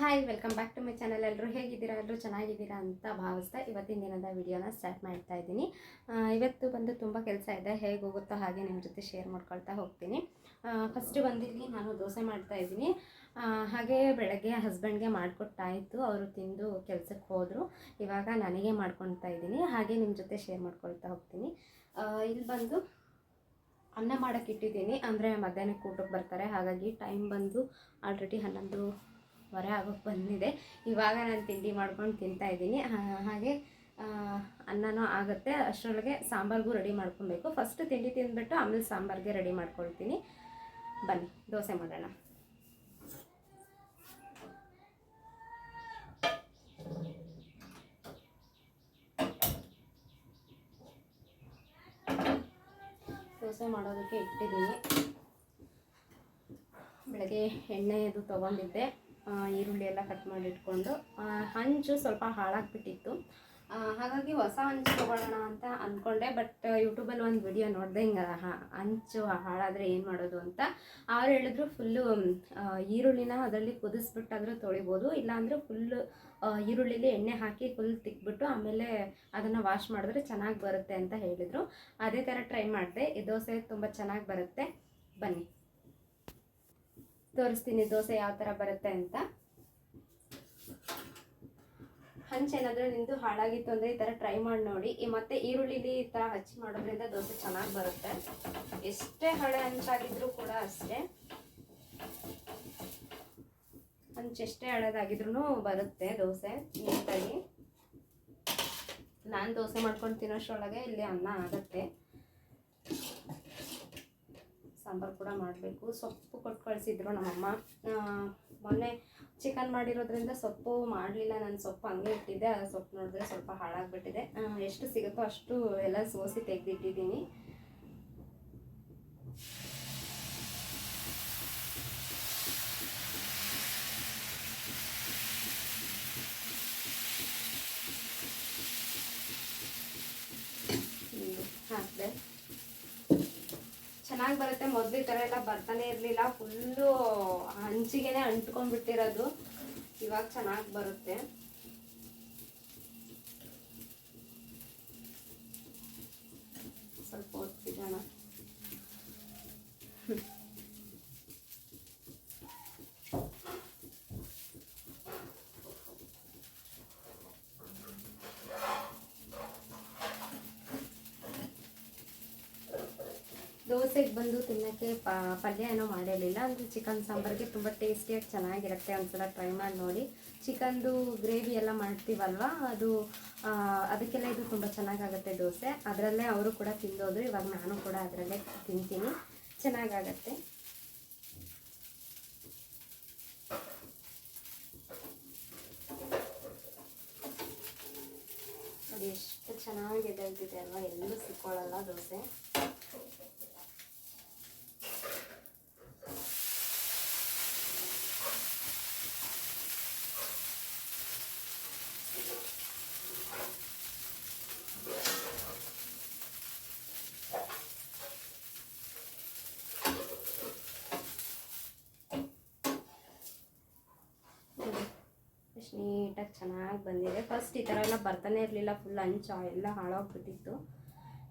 Hi welcome back to my channel ಎಲ್ಲರೂ ಹೇಗಿದ್ದೀರಾ? ಎಲ್ಲರೂ ಚೆನ್ನಾಗಿದ್ದೀರಾ ಅಂತ ಭಾವಿಸ್ತಾ ಇವತ್ತಿನ ದಿನದ ವಿಡಿಯೋನ ಸ್ಟಾರ್ಟ್ ಮಾಡ್ತಾ ಇದ್ದೀನಿ. ಇವತ್ತು ಬಂದು ತುಂಬ ಕೆಲಸ ಇದೆ. ಹೇಗೆ ಹೋಗುತ್ತೋ ಹಾಗೆ ನಿಮ್ಮ ಜೊತೆ ಶೇರ್ ಮಾಡ್ಕೊಳ್ತಾ ಹೋಗ್ತೀನಿ. ಫಸ್ಟ್ ಬಂದಿಲ್ಲಿ ನಾನು ದೋಸೆ ಮಾಡ್ತಾ ಇದ್ದೀನಿ. ಹಾಗೆ ಬೆಳಗ್ಗೆ ಹಸ್ಬೆಂಡ್ಗೆ ಮಾಡಿಕೊಟ್ಟಾಯಿತು. ಅವರು ತಿಂದು ಕೆಲಸಕ್ಕೆ ಹೋದರು. ಇವಾಗ ನನಗೆ ಮಾಡ್ಕೊಳ್ತಾ ಇದ್ದೀನಿ. ಹಾಗೆ ನಿಮ್ಮ ಜೊತೆ ಶೇರ್ ಮಾಡ್ಕೊಳ್ತಾ ಹೋಗ್ತೀನಿ. ಇಲ್ಲಿ ಬಂದು ಅನ್ನ ಮಾಡೋಕ್ಕಿಟ್ಟಿದ್ದೀನಿ ಅಂದರೆ ಮಧ್ಯಾಹ್ನಕ್ಕೆ ಊಟಕ್ಕೆ ಬರ್ತಾರೆ. ಹಾಗಾಗಿ ಟೈಮ್ ಬಂದು ಆಲ್ರೆಡಿ ಹನ್ನೊಂದು ವರೆ ಆಗೋಕ್ಕೆ ಬಂದಿದೆ. ಇವಾಗ ನಾನು ತಿಂಡಿ ಮಾಡ್ಕೊಂಡು ತಿಂತಾ ಇದ್ದೀನಿ. ಹಾಗೆ ಅನ್ನನೂ ಆಗುತ್ತೆ. ಅಷ್ಟರೊಳಗೆ ಸಾಂಬಾರ್ಗೂ ರೆಡಿ ಮಾಡ್ಕೊಬೇಕು. ಫಸ್ಟ್ ತಿಂಡಿ ತಿಂದ್ಬಿಟ್ಟು ಆಮೇಲೆ ಸಾಂಬಾರ್ಗೆ ರೆಡಿ ಮಾಡ್ಕೊಳ್ತೀನಿ. ಬನ್ನಿ, ದೋಸೆ ಮಾಡೋಣ. ದೋಸೆ ಮಾಡೋದಕ್ಕೆ ಇಟ್ಟಿದ್ದೀನಿ. ಬೆಳಗ್ಗೆ ಎಣ್ಣೆ ಅದು ತೊಗೊಂಡಿದ್ದೆ. ಈರುಳ್ಳಿ ಎಲ್ಲ ಕಟ್ ಮಾಡಿ ಇಟ್ಕೊಂಡು ಆ, ಹಂಚು ಸ್ವಲ್ಪ ಹಾಳಾಗ್ಬಿಟ್ಟಿತ್ತು. ಹಾಗಾಗಿ ಹೊಸ ಹಂಚು ತೊಗೊಳ್ಳೋಣ ಅಂತ ಅಂದ್ಕೊಂಡೆ ಬಟ್ ಯೂಟ್ಯೂಬಲ್ಲಿ ಒಂದು ವಿಡಿಯೋ ನೋಡಿದೆ ಹಿಂಗೆ ಹಂಚು ಹಾಳಾದರೆ ಏನು ಮಾಡೋದು ಅಂತ. ಅವ್ರು ಹೇಳಿದ್ರು ಫುಲ್ಲು ಈರುಳ್ಳಿನ ಅದರಲ್ಲಿ ಕುದಿಸ್ಬಿಟ್ಟಾದರೂ ತೊಳಿಬೋದು ಇಲ್ಲಾಂದರೆ ಫುಲ್ಲು ಈರುಳ್ಳಿಲಿ ಎಣ್ಣೆ ಹಾಕಿ ಫುಲ್ ತಿಕ್ಬಿಟ್ಟು ಆಮೇಲೆ ಅದನ್ನು ವಾಶ್ ಮಾಡಿದ್ರೆ ಚೆನ್ನಾಗಿ ಬರುತ್ತೆ ಅಂತ ಹೇಳಿದರು. ಅದೇ ಥರ ಟ್ರೈ ಮಾಡಿದೆ ಈ ದೋಸೆ ತುಂಬ ಚೆನ್ನಾಗಿ ಬರುತ್ತೆ. ಬನ್ನಿ. ತೋರಿಸ್ತೀನಿ, ದೋಸೆ ಯಾವ ಥರ ಬರುತ್ತೆ ಅಂತ. ಹಂಚೇನಾದರೂ ನಿಂದು ಹಾಳಾಗಿತ್ತು ಅಂದರೆ ಈ ಥರ ಟ್ರೈ ಮಾಡಿ ನೋಡಿ. ಈ ಮತ್ತೆ ಈರುಳ್ಳಿಲಿ ಈ ಥರ ಹಚ್ಚಿ ಮಾಡೋದ್ರಿಂದ ದೋಸೆ ಚೆನ್ನಾಗಿ ಬರುತ್ತೆ. ಎಷ್ಟೇ ಹಳೆ ಹಂಚಾಗಿದ್ರೂ ಕೂಡ ಅಷ್ಟೇ. ಹಂಚೆಷ್ಟೇ ಹಳೇದಾಗಿದ್ರೂ ಬರುತ್ತೆ ದೋಸೆ ನೀಟಾಗಿ. ನಾನು ದೋಸೆ ಮಾಡ್ಕೊಂಡು ತಿನ್ನೋಷ್ಟರೊಳಗೆ ಇಲ್ಲಿ ಅನ್ನ ಆಗುತ್ತೆ. ಸಾಂಬಾರು ಕೂಡ ಮಾಡಬೇಕು. ಸೊಪ್ಪು ಕೊಟ್ಟು ಕಳಿಸಿದ್ರು ನಮ್ಮಮ್ಮ. ಮೊನ್ನೆ ಚಿಕನ್ ಮಾಡಿರೋದ್ರಿಂದ ಸೊಪ್ಪು ಮಾಡಲಿಲ್ಲ. ನಾನು ಸೊಪ್ಪು ಹಂಗೆ ಇಟ್ಟಿದ್ದೆ. ಆ ಸೊಪ್ಪು ನೋಡಿದ್ರೆ ಸ್ವಲ್ಪ ಹಾಳಾಗ್ಬಿಟ್ಟಿದೆ. ಎಷ್ಟು ಸಿಗುತ್ತೋ ಅಷ್ಟು ಎಲ್ಲ ಸೋಸಿ ತೆಗೆದಿಟ್ಟಿದ್ದೀನಿ ಹಾಕಿದೆ ಚೆನ್ನಾಗಿ ಬರುತ್ತೆ. ಮೊದಲು ಈ ಥರ ಎಲ್ಲ ಬರ್ತಾನೆ ಇರಲಿಲ್ಲ. ಫುಲ್ಲು ಹಂಚಿಗೆನೆ ಅಂಟ್ಕೊಂಡ್ಬಿಟ್ಟಿರೋದು. ಇವಾಗ ಚೆನ್ನಾಗಿ ಬರುತ್ತೆ. ಸ್ವಲ್ಪ ಹೊತ್ತಿಡೋಣ ದೋಸೆಗೆ ಬಂದು ತಿನ್ನೋಕ್ಕೆ ಪಲ್ಯ ಏನೋ ಮಾಡಿರಲಿಲ್ಲ. ಅಂದರೆ ಚಿಕನ್ ಸಾಂಬಾರಿಗೆ ತುಂಬ ಟೇಸ್ಟಿಯಾಗಿ ಚೆನ್ನಾಗಿರುತ್ತೆ ಒಂದ್ಸಲ ಟ್ರೈ ಮಾಡಿ ನೋಡಿ. ಚಿಕನ್ದು ಗ್ರೇವಿ ಎಲ್ಲ ಮಾಡ್ತೀವಲ್ವ? ಅದು ಅದಕ್ಕೆಲ್ಲ ಇದು ತುಂಬ ಚೆನ್ನಾಗಾಗತ್ತೆ ದೋಸೆ. ಅದರಲ್ಲೇ ಅವರು ಕೂಡ ತಿಂದೋದ್ರು. ಇವಾಗ ನಾನು ಕೂಡ ಅದರಲ್ಲೇ ತಿಂತೀನಿ. ಚೆನ್ನಾಗಾಗತ್ತೆ. ಅದು ಎಷ್ಟು ಚೆನ್ನಾಗಿ ಎದ್ದೇಳ್ತಿದೆ ಅಲ್ವಾ? ಎಲ್ಲೂ ಸಿಕ್ಕೊಳ್ಳಲ್ಲ ದೋಸೆ ನೋಡಿ, ಎಷ್ಟು ನೀಟಾಗಿ ಚೆನ್ನಾಗಿ ಬಂದಿದೆ. ಫಸ್ಟ್ ಈ ಥರ ಎಲ್ಲ ಬರ್ತಾನೆ ಇರಲಿಲ್ಲ ಫುಲ್ ಹಂಚ ಎಲ್ಲ ಹಾಳಾಗ್ಬಿಟ್ಟಿತ್ತು.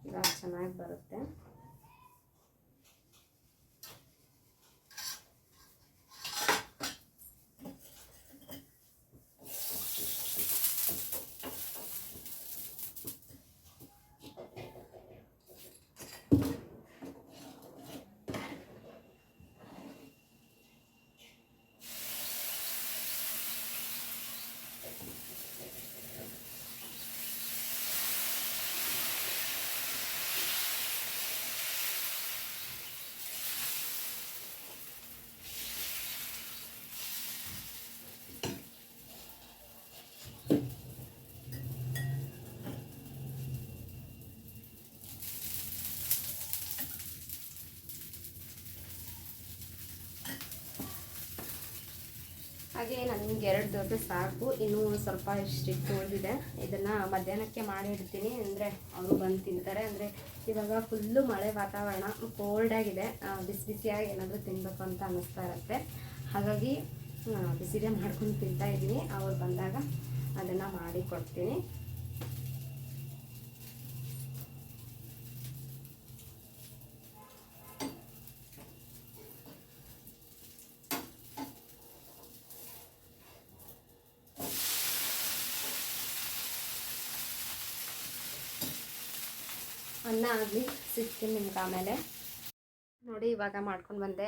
ಇವಾಗ ಚೆನ್ನಾಗಿ ಬರುತ್ತೆ. ಹಾಗೆ ನನಗೆ ಎರಡು ದೋಸೆ ಸಾಕು. ಇನ್ನೂ ಸ್ವಲ್ಪ ಇಷ್ಟಿಟ್ಟು ಉಳಿದಿದೆ. ಇದನ್ನು ಮಧ್ಯಾಹ್ನಕ್ಕೆ ಮಾಡಿ ಇಡ್ತೀನಿ. ಅಂದರೆ ಅವರು ಬಂದು ತಿಂತಾರೆ. ಅಂದರೆ ಇವಾಗ ಫುಲ್ಲು ಮಳೆ ವಾತಾವರಣ ಕೋಲ್ಡ್ ಆಗಿದೆ. ಬಿಸಿ ಬಿಸಿಯಾಗಿ ಏನಾದರೂ ತಿನ್ನಬೇಕು ಅಂತ ಅನ್ನಿಸ್ತಾ ಇರುತ್ತೆ. ಹಾಗಾಗಿ ಬಿಸಿದೆ ಮಾಡ್ಕೊಂಡು ತಿಂತಾ ಇದ್ದೀನಿ. ಅವ್ರು ಬಂದಾಗ ಅದನ್ನು ಮಾಡಿ ಕೊಡ್ತೀನಿ. ಆಗಲಿ, ಸಿಗ್ತೀನಿ ನಿಮ್ಗೆ ಆಮೇಲೆ. ನೋಡಿ, ಇವಾಗ ಮಾಡ್ಕೊಂಡು ಬಂದೆ.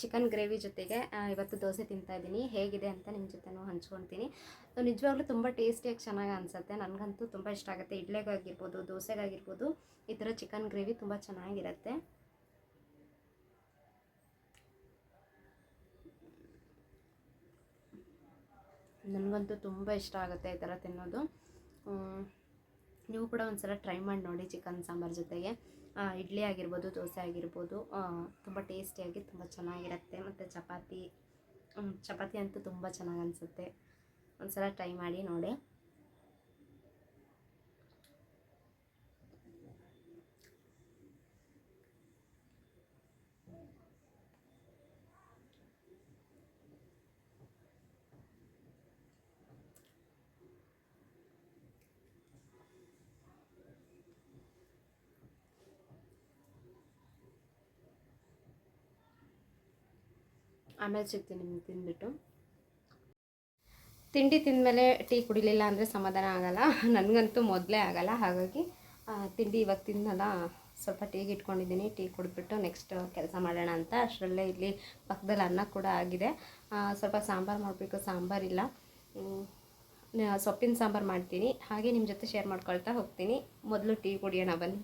ಚಿಕನ್ ಗ್ರೇವಿ ಜೊತೆಗೆ ಇವತ್ತು ದೋಸೆ ತಿಂತಾ ಇದ್ದೀನಿ. ಹೇಗಿದೆ ಅಂತ ನಿಮ್ಮ ಜೊತೆನೂ ಹಂಚ್ಕೊಳ್ತೀನಿ ಸೊ, ನಿಜವಾಗ್ಲೂ ತುಂಬ ಟೇಸ್ಟಿಯಾಗಿ ಚೆನ್ನಾಗಿ ಅನಿಸುತ್ತೆ. ನನಗಂತೂ ತುಂಬ ಇಷ್ಟ ಆಗುತ್ತೆ. ಇಡ್ಲೆಗಾಗಿರ್ಬೋದು ದೋಸೆಗಾಗಿರ್ಬೋದು ಈ ಥರ ಚಿಕನ್ ಗ್ರೇವಿ ತುಂಬ ಚೆನ್ನಾಗಿರುತ್ತೆ. ನನಗಂತೂ ತುಂಬ ಇಷ್ಟ ಆಗುತ್ತೆ ಈ ಥರ ತಿನ್ನೋದು. ನೀವು ಕೂಡ ಒಂದ್ಸಲ ಟ್ರೈ ಮಾಡಿ ನೋಡಿ ಚಿಕನ್ ಸಾಂಬಾರ್ ಜೊತೆಗೆ. ಇಡ್ಲಿ ಆಗಿರ್ಬೋದು, ದೋಸೆ ಆಗಿರ್ಬೋದು ತುಂಬ ಟೇಸ್ಟಿಯಾಗಿ ತುಂಬ ಚೆನ್ನಾಗಿರುತ್ತೆ. ಮತ್ತು ಚಪಾತಿ ಚಪಾತಿ ಅಂತೂ ತುಂಬ ಚೆನ್ನಾಗಿ ಅನಿಸುತ್ತೆ. ಒಂದ್ಸಲ ಟ್ರೈ ಮಾಡಿ ನೋಡಿ. ಆಮೇಲೆ ಸಿಗ್ತೀನಿ ನಿಮ್ಗೆ ತಿಂದ್ಬಿಟ್ಟು. ತಿಂಡಿ ತಿಂದಮೇಲೆ ಟೀ ಕುಡಿಲಿಲ್ಲ ಅಂದರೆ ಸಮಾಧಾನ ಆಗಲ್ಲ. ನನಗಂತೂ ಮೊದಲೇ ಆಗಲ್ಲ. ಹಾಗಾಗಿ ತಿಂಡಿ ಇವಾಗ ತಿನ್ನಲ್ಲ ಸ್ವಲ್ಪ ಟೀಗೆ ಇಟ್ಕೊಂಡಿದ್ದೀನಿ ಟೀ ಕುಡಿದ್ಬಿಟ್ಟು ನೆಕ್ಸ್ಟ್ ಕೆಲಸ ಮಾಡೋಣ ಅಂತ. ಅಷ್ಟರಲ್ಲೇ ಇಲ್ಲಿ ಪಕ್ಕದಲ್ಲಿ ಅನ್ನ ಕೂಡ ಆಗಿದೆ. ಸ್ವಲ್ಪ ಸಾಂಬಾರು ಮಾಡಬೇಕು. ಸಾಂಬಾರಿಲ್ಲ ಸೊಪ್ಪಿನ ಸಾಂಬಾರು ಮಾಡ್ತೀನಿ. ಹಾಗೆ ನಿಮ್ಮ ಜೊತೆ ಶೇರ್ ಮಾಡ್ಕೊಳ್ತಾ ಹೋಗ್ತೀನಿ. ಮೊದಲು ಟೀ ಕುಡಿಯೋಣ ಬನ್ನಿ.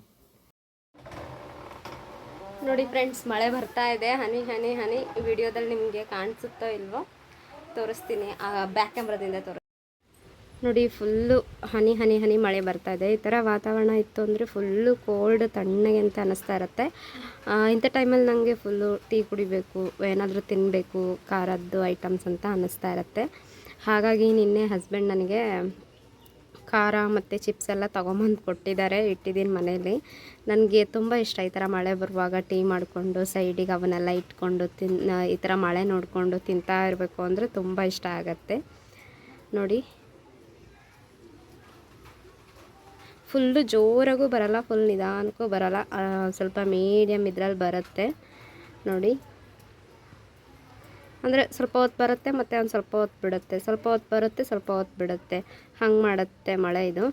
ನೋಡಿ ಫ್ರೆಂಡ್ಸ್ ಮಳೆ ಬರ್ತಾ ಇದೆ. ಹನಿ ಹನಿ ಹನಿ. ವಿಡಿಯೋದಲ್ಲಿ ನಿಮಗೆ ಕಾಣಿಸುತ್ತೋ ಇಲ್ವೋ ತೋರಿಸ್ತೀನಿ. ಆ ಬ್ಯಾಕ್ ಕ್ಯಾಮ್ರಾದಿಂದ ತೋರಿಸ್ ನೋಡಿ ಫುಲ್ಲು ಹನಿ ಹನಿ ಹನಿ ಮಳೆ ಬರ್ತಾ ಇದೆ. ಈ ಥರ ವಾತಾವರಣ ಇತ್ತು ಅಂದರೆ ಫುಲ್ಲು ಕೋಲ್ಡ್ ತಣ್ಣಗೆ ಅಂತ ಅನ್ನಿಸ್ತಾ ಇರುತ್ತೆ. ಇಂಥ ಟೈಮಲ್ಲಿ ನನಗೆ ಫುಲ್ಲು ಟೀ ಕುಡಿಬೇಕು, ಏನಾದರೂ ತಿನ್ನಬೇಕು ಖಾರದ್ದು ಐಟಮ್ಸ್ ಅಂತ ಅನ್ನಿಸ್ತಾ ಇರುತ್ತೆ. ಹಾಗಾಗಿ ನಿನ್ನೆ ಹಸ್ಬೆಂಡ್ ನನಗೆ ಖಾರ ಮತ್ತು ಚಿಪ್ಸ್ ಎಲ್ಲ ತೊಗೊಂಬಂದು ಕೊಟ್ಟಿದ್ದಾರೆ, ಇಟ್ಟಿದ್ದೀನಿ ಮನೇಲಿ ನನಗೆ ತುಂಬ ಇಷ್ಟ ಈ ಥರ ಮಳೆ ಬರುವಾಗ ಟೀ ಮಾಡಿಕೊಂಡು ಸೈಡಿಗೆ ಅವನ್ನೆಲ್ಲ ಇಟ್ಕೊಂಡು ತಿನ್ ಈ ಥರ ಮಳೆ ನೋಡಿಕೊಂಡು ತಿಂತಾ ಇರಬೇಕು ಅಂದರೆ ತುಂಬ ಇಷ್ಟ ಆಗತ್ತೆ. ನೋಡಿ. ಫುಲ್ಲು ಜೋರಾಗೂ ಬರಲ್ಲ, ಫುಲ್ ನಿಧಾನಕ್ಕೂ ಬರಲ್ಲ. ಸ್ವಲ್ಪ ಮೀಡಿಯಮ್ ಇದ್ರಲ್ಲಿ ಬರುತ್ತೆ. ನೋಡಿ. ಅಂದರೆ ಸ್ವಲ್ಪ ಹೊತ್ತು ಬರುತ್ತೆ ಮತ್ತು ಒಂದು ಸ್ವಲ್ಪ ಹೊತ್ತು ಬಿಡುತ್ತೆ. ಸ್ವಲ್ಪ ಹೊತ್ತು ಬರುತ್ತೆ, ಸ್ವಲ್ಪ ಹೊತ್ತು ಬಿಡುತ್ತೆ. ಹಂಗೆ ಮಾಡುತ್ತೆ ಮಳೆ ಇದು.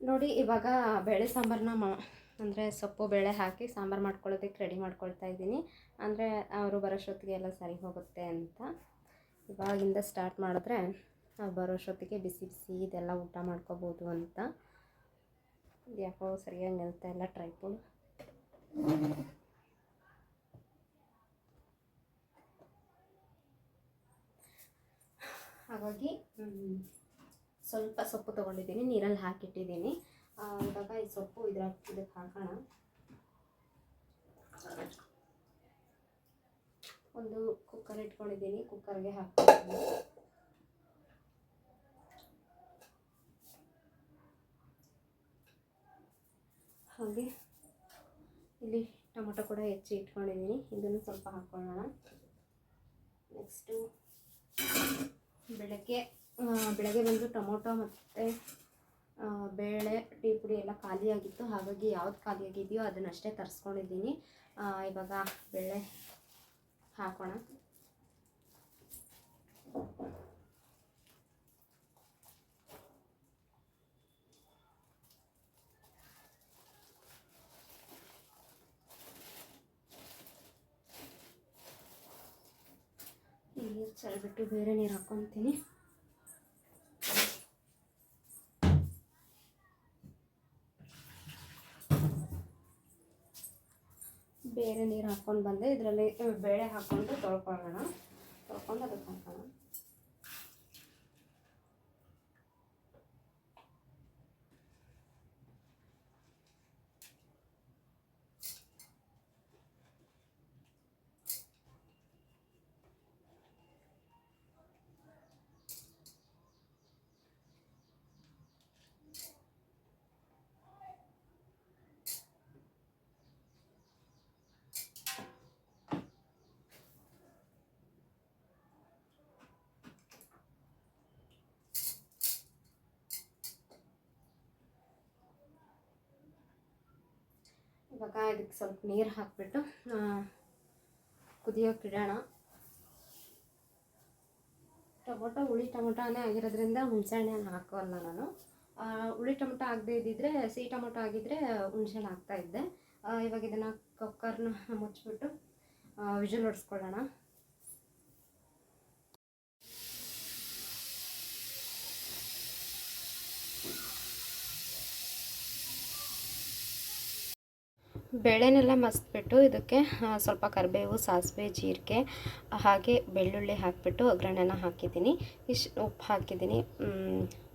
ನೋಡಿ, ಇವಾಗ ಬೇಳೆ ಸಾಂಬಾರನ್ನ ಮಾ, ಅಂದರೆ ಸೊಪ್ಪು, ಬೇಳೆ ಹಾಕಿ ಸಾಂಬಾರು ಮಾಡ್ಕೊಳ್ಳೋದಕ್ಕೆ ರೆಡಿ ಮಾಡ್ಕೊಳ್ತಾ ಇದ್ದೀನಿ. ಅಂದರೆ ಅವರು ಬರೋಷ್ಟೊತ್ತಿಗೆ ಎಲ್ಲ ಸರಿ ಹೋಗುತ್ತೆ ಅಂತ. ಇವಾಗಿಂದ ಸ್ಟಾರ್ಟ್ ಮಾಡಿದ್ರೆ ಅವ್ರು ಬರೋಷ್ಟೊತ್ತಿಗೆ ಬಿಸಿ ಬಿಸಿ ಇದೆಲ್ಲ ಊಟ ಮಾಡ್ಕೋಬೋದು ಅಂತ. ಯಾಕೋ ಸರಿಯಾಗಿ ನಿಲ್ತಾ ಇಲ್ಲ ಟ್ರೈಪೋಡ್ ಹಾಗಾಗಿ ಸ್ವಲ್ಪ ಸೊಪ್ಪು ತೊಗೊಂಡಿದ್ದೀನಿ ನೀರಲ್ಲಿ ಹಾಕಿಟ್ಟಿದ್ದೀನಿ. ಇವಾಗ ಈ ಸೊಪ್ಪು ಇದ್ರ ಇದಕ್ಕೆ ಹಾಕೋಣ. ಒಂದು ಕುಕ್ಕರ್ ಇಟ್ಕೊಂಡಿದ್ದೀನಿ ಕುಕ್ಕರ್ಗೆ ಹಾಕ್ತೀನಿ ಹಾಗೆ ಇಲ್ಲಿ ಟೊಮೊಟೊ ಕೂಡ ಹೆಚ್ಚಿ ಇಟ್ಕೊಂಡಿದ್ದೀನಿ. ಇದನ್ನು ಸ್ವಲ್ಪ ಹಾಕ್ಕೊಳ್ಳೋಣ ನೆಕ್ಸ್ಟು ಬೆಳಗ್ಗೆ ಬೆಳಗ್ಗೆ ಬಂದು ಟೊಮೊಟೊ ಮತ್ತು ಬೇಳೆ, ಟೀ ಪುಡಿ ಎಲ್ಲ ಖಾಲಿಯಾಗಿತ್ತು. ಹಾಗಾಗಿ ಯಾವ್ದು ಖಾಲಿಯಾಗಿದೆಯೋ ಅದನ್ನಷ್ಟೇ ತರಿಸ್ಕೊಂಡಿದ್ದೀನಿ. ಇವಾಗ ಬೇಳೆ ಹಾಕೋಣ. ನೀರು ಚೆಲ್ಬಿಟ್ಟು ಬೇರೆ ನೀರು ಹಾಕ್ಕೊತೀನಿ ಬೇರೆ ನೀರು ಹಾಕ್ಕೊಂಡು ಬಂದೆ. ಇದರಲ್ಲಿ ಬೇಳೆ ಹಾಕ್ಕೊಂಡು ತೊಳ್ಕೊಳ್ಳೋಣ. ತೊಳ್ಕೊಂಡು ಅದಕ್ಕೆ ಹಾಕೋಣ. ಇವಾಗ ಇದಕ್ಕೆ ಸ್ವಲ್ಪ ನೀರು ಹಾಕ್ಬಿಟ್ಟು ಕುದಿಯೋಕೆ ಇಡೋಣ ಟೊಮೊಟೊ, ಹುಳಿ ಟೊಮೊಟೊನೇ ಆಗಿರೋದ್ರಿಂದ ಹುಣಸೆಹಣ್ಣು ಹಾಕೋಲ್ಲ ನಾನು. ಹುಳಿ ಟೊಮೊಟೊ ಆಗದೆ ಇದ್ದಿದ್ರೆ, ಸಿಹಿ ಟೊಮೊಟೊ ಆಗಿದ್ದರೆ ಹುಣಸೆಹಣ್ಣು ಹಾಕ್ತಾ ಇದ್ದೆ. ಇವಾಗ ಇದನ್ನು ಕುಕ್ಕರ್ನ ಮುಚ್ಚಿಬಿಟ್ಟು ವಿಜಲ್ ಹೊಡ್ಸ್ಕೊಳ್ಳೋಣ ಬೇಳೆನೆಲ್ಲ ಮಸ್ತ್ಬಿಟ್ಟು ಇದಕ್ಕೆ ಸ್ವಲ್ಪ ಕರಿಬೇವು, ಸಾಸಿವೆ, ಜೀರಿಗೆ, ಹಾಗೆ ಬೆಳ್ಳುಳ್ಳಿ ಹಾಕಿಬಿಟ್ಟು ಒಗ್ಗರಣೆನ ಹಾಕಿದ್ದೀನಿ. ಇಷ್ಟು ಉಪ್ಪು ಹಾಕಿದ್ದೀನಿ.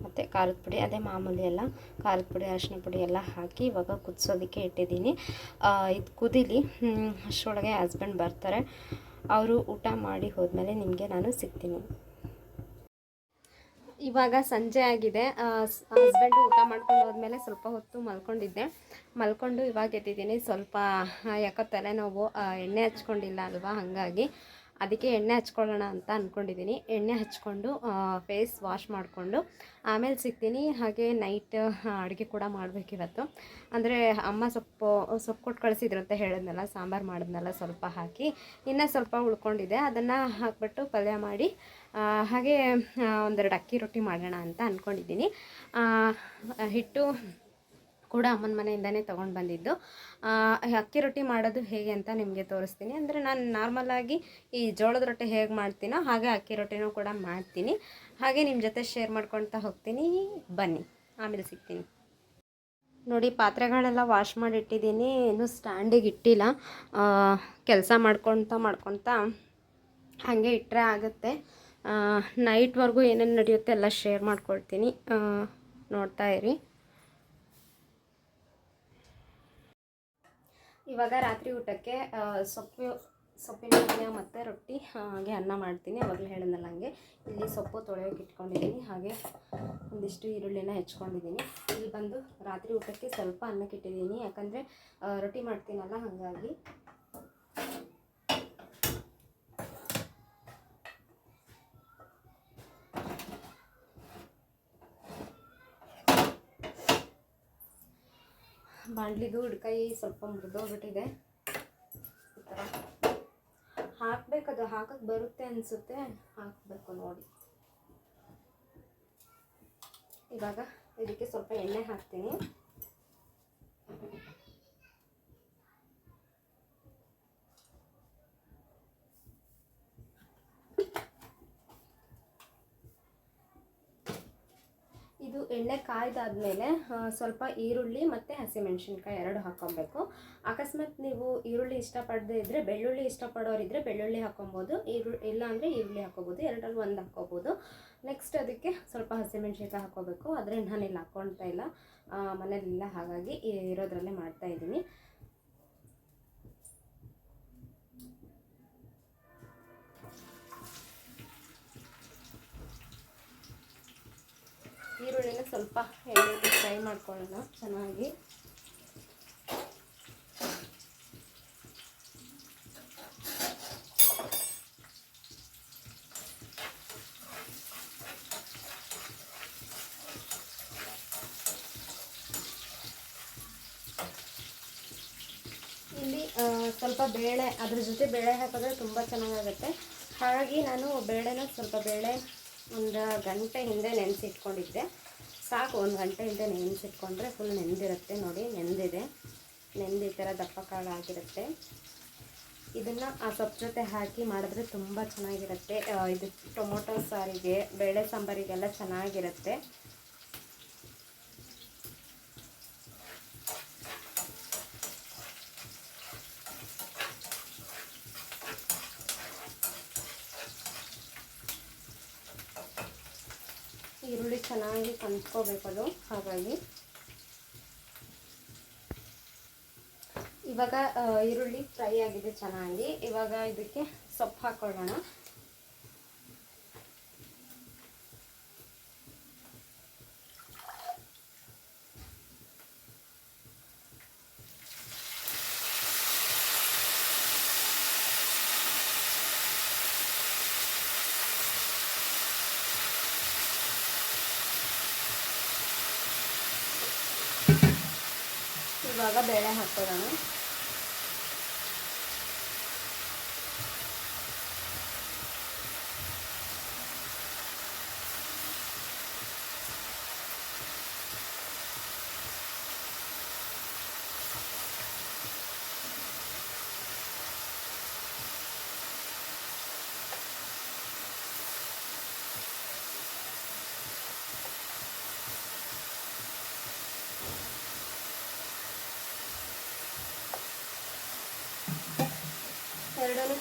ಮತ್ತು ಖಾರದ ಪುಡಿ, ಅದೇ ಮಾಮೂಲಿ ಎಲ್ಲ, ಖಾರದ ಪುಡಿ, ಅರಿಶಿನ ಪುಡಿ ಎಲ್ಲ ಹಾಕಿ ಇವಾಗ ಕುದಿಸೋದಕ್ಕೆ ಇಟ್ಟಿದ್ದೀನಿ. ಇದು ಕುದೀಲಿ ಅಷ್ಟರೊಳಗೆ ಹಸ್ಬೆಂಡ್ ಬರ್ತಾರೆ. ಅವರು ಊಟ ಮಾಡಿ ಹೋದ್ಮೇಲೆ ನಿಮಗೆ ನಾನು ಸಿಗ್ತೀನಿ. ಇವಾಗ ಸಂಜೆ ಆಗಿದೆ. ಹಸ್ಬೆಂಡು ಊಟ ಮಾಡ್ಕೊಂಡು ಹೋದ್ಮೇಲೆ ಸ್ವಲ್ಪ ಹೊತ್ತು ಮಲ್ಕೊಂಡಿದ್ದೆ. ಮಲ್ಕೊಂಡು ಇವಾಗ ಎದ್ದಿದ್ದೀನಿ. ಸ್ವಲ್ಪ ಯಾಕೋ ತಲೆನೋವು ಎಣ್ಣೆ ಹಚ್ಕೊಂಡಿಲ್ಲ ಅಲ್ವಾ? ಹಾಗಾಗಿ ಅದಕ್ಕೆ ಎಣ್ಣೆ ಹಚ್ಕೊಳ್ಳೋಣ ಅಂತ ಅಂದ್ಕೊಂಡಿದ್ದೀನಿ ಎಣ್ಣೆ ಹಚ್ಕೊಂಡು ಫೇಸ್ ವಾಶ್ ಮಾಡಿಕೊಂಡು ಆಮೇಲೆ ಸಿಗ್ತೀನಿ. ಹಾಗೆ ನೈಟ್ ಅಡುಗೆ ಕೂಡ ಮಾಡಬೇಕಿವತ್ತು ಅಂದರೆ ಅಮ್ಮ ಸೊಪ್ಪು ಸೊಪ್ಪು ಕೊಟ್ಟು ಕಳಿಸಿದ್ರು ಅಂತ ಹೇಳಿದ್ನಲ್ಲ, ಸಾಂಬಾರು ಮಾಡಿದ್ನಲ್ಲ ಸ್ವಲ್ಪ ಹಾಕಿ. ಇನ್ನೂ ಸ್ವಲ್ಪ ಉಳ್ಕೊಂಡಿದೆ ಅದನ್ನು ಹಾಕ್ಬಿಟ್ಟು ಪಲ್ಯ ಮಾಡಿ ಹಾಗೆ ಒಂದೆರಡು ಅಕ್ಕಿ ರೊಟ್ಟಿ ಮಾಡೋಣ ಅಂತ ಅಂದ್ಕೊಂಡಿದ್ದೀನಿ ಹಿಟ್ಟು ಕೂಡ ಅಮ್ಮನ ಮನೆಯಿಂದನೇ ತೊಗೊಂಡು ಬಂದಿದ್ದು. ಅಕ್ಕಿ ರೊಟ್ಟಿ ಮಾಡೋದು ಹೇಗೆ ಅಂತ ನಿಮಗೆ ತೋರಿಸ್ತೀನಿ. ಅಂದರೆ ನಾನು ನಾರ್ಮಲಾಗಿ ಈ ಜೋಳದ ರೊಟ್ಟಿ ಹೇಗೆ ಮಾಡ್ತೀನೋ ಹಾಗೆ ಅಕ್ಕಿ ರೊಟ್ಟಿನೂ ಕೂಡ ಮಾಡ್ತೀನಿ. ಹಾಗೆ ನಿಮ್ಮ ಜೊತೆ ಶೇರ್ ಮಾಡ್ಕೊಳ್ತಾ ಹೋಗ್ತೀನಿ. ಬನ್ನಿ, ಆಮೇಲೆ ಸಿಗ್ತೀನಿ. ನೋಡಿ, ಪಾತ್ರೆಗಳೆಲ್ಲ ವಾಶ್ ಮಾಡಿ ಇಟ್ಟಿದ್ದೀನಿ ಇನ್ನೂ ಸ್ಟ್ಯಾಂಡಿಗೆ ಇಟ್ಟಿಲ್ಲ. ಕೆಲಸ ಮಾಡ್ಕೊತಾ ಮಾಡ್ಕೊಳ್ತಾ ಹಾಗೆ ಇಟ್ಟರೆ ಆಗುತ್ತೆ. ನೈಟ್ವರೆಗೂ ಏನೇನು ನಡೆಯುತ್ತೆ ಎಲ್ಲ ಶೇರ್ ಮಾಡ್ಕೊಳ್ತೀನಿ. ನೋಡ್ತಾ ಇರಿ. ಇವಾಗ ರಾತ್ರಿ ಊಟಕ್ಕೆ ಸೊಪ್ಪು, ಸೊಪ್ಪಿನ ಪಲ್ಯ ಮತ್ತು ರೊಟ್ಟಿ, ಹಾಗೆ ಅನ್ನ ಮಾಡ್ತೀನಿ. ಅವಾಗಲೇ ಹೇಳಿದ್ನಲ್ಲ ಹಂಗೆ. ಇಲ್ಲಿ ಸೊಪ್ಪು ತೊಳೆಯೋಕೆ ಇಟ್ಕೊಂಡಿದ್ದೀನಿ. ಹಾಗೆ ಒಂದಿಷ್ಟು ಈರುಳ್ಳಿನ ಹೆಚ್ಕೊಂಡಿದ್ದೀನಿ. ಇಲ್ಲಿ ಬಂದು ರಾತ್ರಿ ಊಟಕ್ಕೆ ಸ್ವಲ್ಪ ಅನ್ನಕ್ಕೆ ಇಟ್ಟಿದ್ದೀನಿ ಯಾಕಂದರೆ ರೊಟ್ಟಿ ಮಾಡ್ತೀನಲ್ಲ, ಹಾಗಾಗಿ ಬಾಣಲಿದು ಹಿಡ್ಕೈ ಸ್ವಲ್ಪ ಮುರಿದೋಗ್ಬಿಟ್ಟಿದೆ. ಈ ಥರ ಅದು ಹಾಕಕ್ಕೆ ಬರುತ್ತೆ ಅನಿಸುತ್ತೆ. ಹಾಕಬೇಕು ನೋಡಿ. ಇವಾಗ ಇದಕ್ಕೆ ಸ್ವಲ್ಪ ಎಣ್ಣೆ ಹಾಕ್ತೀನಿ ಇದು ಎಣ್ಣೆ ಕಾಯ್ದಾದ್ಮೇಲೆ ಸ್ವಲ್ಪ ಈರುಳ್ಳಿ ಮತ್ತು ಹಸಿಮೆಣಸಿನ್ಕಾಯಿ ಎರಡು ಹಾಕ್ಕೊಬೇಕು. ಅಕಸ್ಮಾತ್ ನೀವು ಈರುಳ್ಳಿ ಇಷ್ಟಪಡದೇ ಇದ್ದರೆ ಬೆಳ್ಳುಳ್ಳಿ ಇಷ್ಟಪಡೋರಿದ್ದರೆ ಬೆಳ್ಳುಳ್ಳಿ ಹಾಕ್ಕೊಬೋದು. ಈರು ಇಲ್ಲ ಅಂದರೆ ಈರುಳ್ಳಿ ಹಾಕ್ಕೊಬೋದು. ಎರಡರಲ್ಲಿ ಒಂದು ಹಾಕ್ಕೊಬೋದು. ನೆಕ್ಸ್ಟ್ ಅದಕ್ಕೆ ಸ್ವಲ್ಪ ಹಸಿಮೆಣಸಿನ್ಕಾಯಿ ಹಾಕ್ಕೋಬೇಕು. ಆದರೆ ನಾನಿಲ್ಲಿ ಹಾಕ್ಕೊಳ್ತಾ ಇಲ್ಲ. ಮನೇಲಿಲ್ಲ ಹಾಗಾಗಿ ಇರೋದ್ರಲ್ಲೇ ಮಾಡ್ತಾ ಈರುಳ್ಳಿನ ಸ್ವಲ್ಪ ಎಣ್ಣೆ ಫ್ರೈ ಮಾಡ್ಕೊಳ್ಳೋಣ ಚೆನ್ನಾಗಿ. ಇಲ್ಲಿ ಸ್ವಲ್ಪ ಬೇಳೆ, ಅದ್ರ ಜೊತೆ ಬೇಳೆ ಹಾಕಿದ್ರೆ ತುಂಬ ಚೆನ್ನಾಗಾಗುತ್ತೆ. ಹಾಗಾಗಿ ನಾನು ಬೇಳೆನ ಸ್ವಲ್ಪ ಬೇಳೆ ಒಂದು ಗಂಟೆ ಹಿಂದೆ ನೆನೆಸಿಟ್ಕೊಂಡಿದ್ದೆ. ಸಾಕು, ಒಂದು ಗಂಟೆ ಹಿಂದೆ ನೆನೆಸಿಟ್ಕೊಂಡ್ರೆ ಫುಲ್ ನೆಂದಿರುತ್ತೆ ನೋಡಿ ನೆಂದಿದೆ ನೆಂದು ಥರ ದಪ್ಪ ಕಾಳು ಆಗಿರುತ್ತೆ. ಇದನ್ನು ಆ ಸೊಪ್ಪು ಜೊತೆ ಹಾಕಿ ಮಾಡಿದ್ರೆ ತುಂಬ ಚೆನ್ನಾಗಿರುತ್ತೆ. ಇದು ಟೊಮೊಟೊ ಸಾರಿಗೆ, ಬೇಳೆ ಸಾಂಬಾರಿಗೆಲ್ಲ ಚೆನ್ನಾಗಿರುತ್ತೆ. ಈರುಳ್ಳಿ ಚೆನ್ನಾಗಿ ಅದು ಹಾಗಾಗಿ. ಇವಾಗ ಈರುಳ್ಳಿ ಫ್ರೈ ಆಗಿದೆ ಚೆನ್ನಾಗಿ. ಇವಾಗ ಇದಕ್ಕೆ ಸೊಪ್ಪು ಹಾಕೊಳ್ಳೋಣ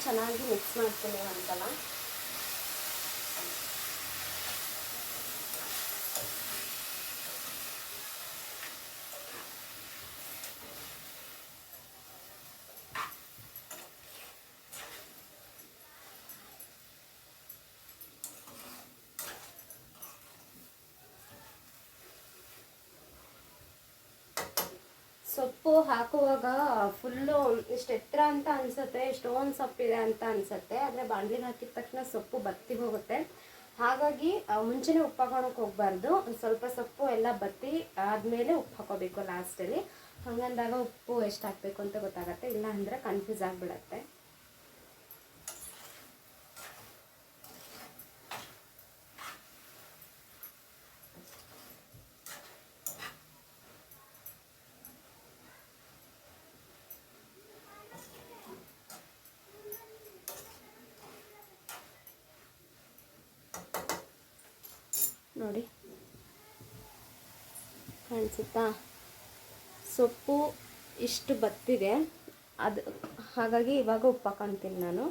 ಚೆನ್ನಾಗಿ ಮಿಕ್ಸ್ ಮಾಡ್ತೀನಿ ಒಂದ್ಸಲ ಸೊಪ್ಪು ಹಾಕುವಾಗ ಫುಲ್ಲು ಇಷ್ಟು ಎತ್ತರ ಅಂತ ಅನಿಸುತ್ತೆ, ಎಷ್ಟೊಂದು ಸೊಪ್ಪಿದೆ ಅಂತ ಅನಿಸುತ್ತೆ, ಆದರೆ ಬಾಣಲಿಗೆ ಹಾಕಿದ ತಕ್ಷಣ ಸೊಪ್ಪು ಬತ್ತಿ ಹೋಗುತ್ತೆ. ಹಾಗಾಗಿ ಮುಂಚೆನೇ ಉಪ್ಪು ಹಾಕೋಣಕ್ಕೆ ಹೋಗ್ಬಾರ್ದು. ಸ್ವಲ್ಪ ಸೊಪ್ಪು ಎಲ್ಲ ಬತ್ತಿ ಆದಮೇಲೆ ಉಪ್ಪು ಹಾಕೋಬೇಕು ಲಾಸ್ಟಲ್ಲಿ ಹಂಗಂದಾಗ ಉಪ್ಪು ಎಷ್ಟು ಹಾಕಬೇಕು ಅಂತ ಗೊತ್ತಾಗುತ್ತೆ ಇಲ್ಲ ಅಂದರೆ ಕನ್ಫ್ಯೂಸ್ ಆಗಿಬಿಡತ್ತೆ. ನೋಡಿ. ಕಾಣಿಸುತ್ತಾ? ಸೊಪ್ಪು ಇಷ್ಟು ಬತ್ತಿದೆ. ಅದು ಹಾಗಾಗಿ ಇವಾಗ ಉಪ್ಪು ಹಾಕೊತೀನಿ ನಾನು.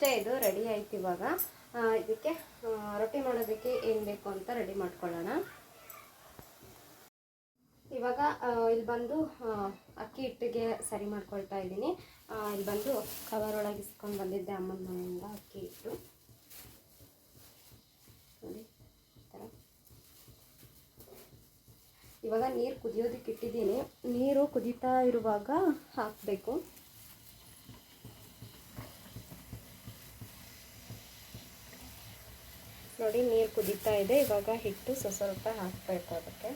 ಇಷ್ಟೇ ಇದು ರೆಡಿ ಆಯ್ತು ಇವಾಗ. ಇದಕ್ಕೆ ರೊಟ್ಟಿ ಮಾಡೋದಕ್ಕೆ ಏನು ಬೇಕು ಅಂತ ರೆಡಿ ಮಾಡ್ಕೊಳ್ಳೋಣ. ಇವಾಗ ಇಲ್ಲಿ ಬಂದು ಅಕ್ಕಿ ಹಿಟ್ಟಿಗೆ ಸರಿ ಮಾಡ್ಕೊಳ್ತಾ ಇದ್ದೀನಿ. ಇಲ್ಲಿ ಬಂದು ಕವರ್ ಒಳಗೆ ಇಸ್ಕೊಂಡು ಬಂದಿದ್ದೆ ಅಮ್ಮನ ಮನೆಯಿಂದ ಅಕ್ಕಿ ಹಿಟ್ಟು. ಇವಾಗ ನೀರು ಕುದಿಯೋದಕ್ಕೆ ಇಟ್ಟಿದ್ದೀನಿ. ನೀರು ಕುದೀತಾ ಇರುವಾಗ ಹಾಕಬೇಕು. ನೋಡಿ ನೀರು ಕುದೀತಾ ಇದೆ. ಇವಾಗ ಹಿಟ್ಟು ಸ್ವಲ್ಪ ಸ್ವಲ್ಪ ಹಾಕಬೇಕು ಅದಕ್ಕೆ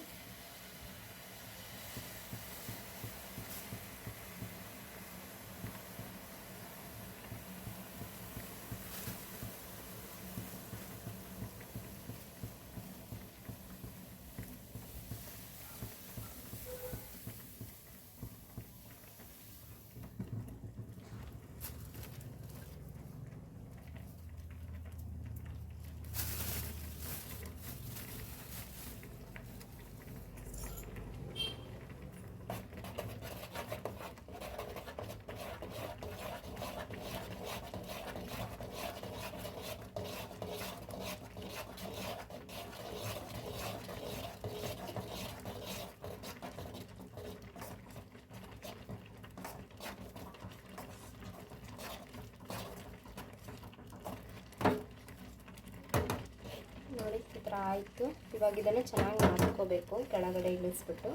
ನೋಡಿ ಈ ಥರ ಆಯಿತು. ಇವಾಗ ಇದನ್ನು ಚೆನ್ನಾಗಿ ನಾದ್ಕೋಬೇಕು ಕೆಳಗಡೆ ಇಳಿಸ್ಬಿಟ್ಟು.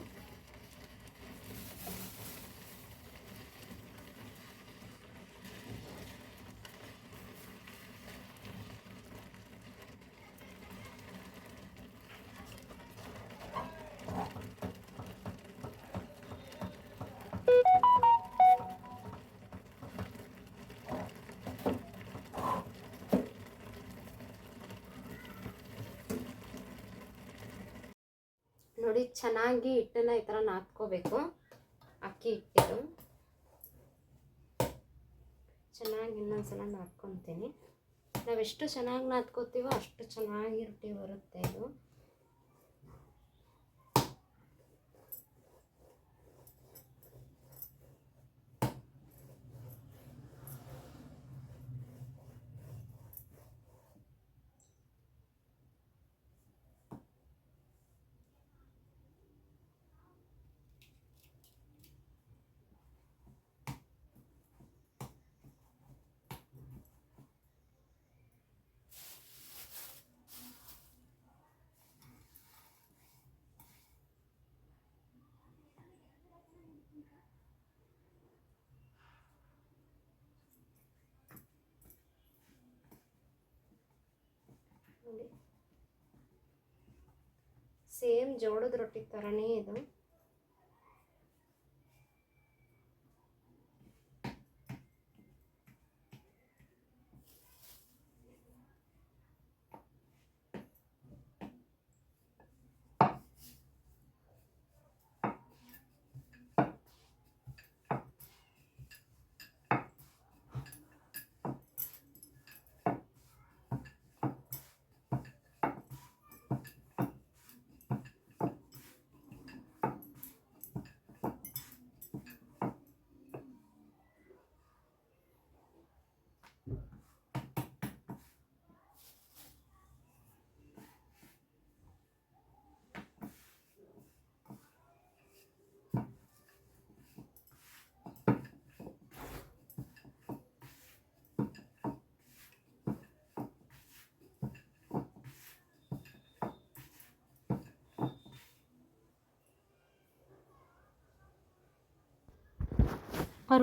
ನೋಡಿ, ಚೆನ್ನಾಗಿ ಹಿಟ್ಟನ್ನ ಈ ಥರ ನಾದ್ಕೋಬೇಕು. ಅಕ್ಕಿ ಹಿಟ್ಟಿದ್ದು ಚೆನ್ನಾಗಿ ಇನ್ನೊಂದ್ಸಲ ನಾದ್ಕೊತೀನಿ. ನಾವೆಷ್ಟು ಚೆನ್ನಾಗಿ ನಾದ್ಕೋತೀವೋ ಅಷ್ಟು ಚೆನ್ನಾಗಿ ರೊಟ್ಟಿ ಬರುತ್ತೆ ಇದು. ಸೇಮ್ ಜೋಳದ ರೊಟ್ಟಿ ಥರನೇ ಇದು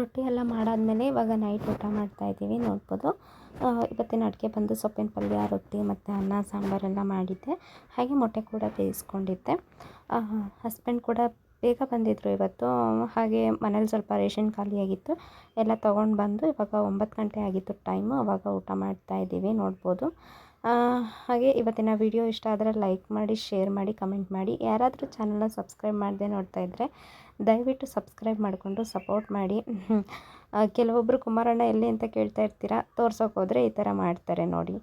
ರೊಟ್ಟಿ ಎಲ್ಲ ಮಾಡಾದಮೇಲೆ ಇವಾಗ ನೈಟ್ ಊಟ ಮಾಡ್ತಾ ಇದ್ದೀವಿ, ನೋಡ್ಬೋದು. ಇವತ್ತಿನ ಅಡುಗೆ ಬಂದು ಸೊಪ್ಪಿನ ಪಲ್ಯ, ರೊಟ್ಟಿ ಮತ್ತು ಅನ್ನ ಸಾಂಬಾರೆಲ್ಲ ಮಾಡಿದ್ದೆ. ಹಾಗೆ ಮೊಟ್ಟೆ ಕೂಡ ಬೇಯಿಸ್ಕೊಂಡಿದ್ದೆ. ಹಸ್ಬೆಂಡ್ ಕೂಡ ಬೇಗ ಬಂದಿದ್ದರು ಇವತ್ತು. ಹಾಗೆ ಮನೇಲಿ ಸ್ವಲ್ಪ ರೇಷನ್ ಖಾಲಿಯಾಗಿತ್ತು ಎಲ್ಲ ತೊಗೊಂಡು ಬಂದು ಇವಾಗ ಒಂಬತ್ತು ಗಂಟೆ ಆಗಿತ್ತು ಟೈಮು ಅವಾಗ ಊಟ ಮಾಡ್ತಾ ಇದ್ದೀವಿ, ನೋಡ್ಬೋದು. ಹಾಗೆ ಇವತ್ತಿನ ವಿಡಿಯೋ ಇಷ್ಟ ಆದರೆ ಲೈಕ್ ಮಾಡಿ ಶೇರ್ ಮಾಡಿ ಕಮೆಂಟ್ ಮಾಡಿ. ಯಾರಾದರೂ ಚಾನಲ್ನ ಸಬ್ಸ್ಕ್ರೈಬ್ ಮಾಡದೆ ನೋಡ್ತಾ ಇದ್ದರೆ ದಯವಿಟ್ಟು ಸಬ್ಸ್ಕ್ರೈಬ್ ಮಾಡಿಕೊಂಡು ಸಪೋರ್ಟ್ ಮಾಡಿ. ಕೆಲವೊಬ್ಬರು ಕುಮಾರಣ್ಣ ಎಲ್ಲಿ ಅಂತ ಕೇಳ್ತಾ ಇರ್ತೀರಾ, ತೋರ್ಸೋಕೆ ಹೋದರೆ ಈ ಥರ ಮಾಡ್ತಾರೆ ನೋಡಿ.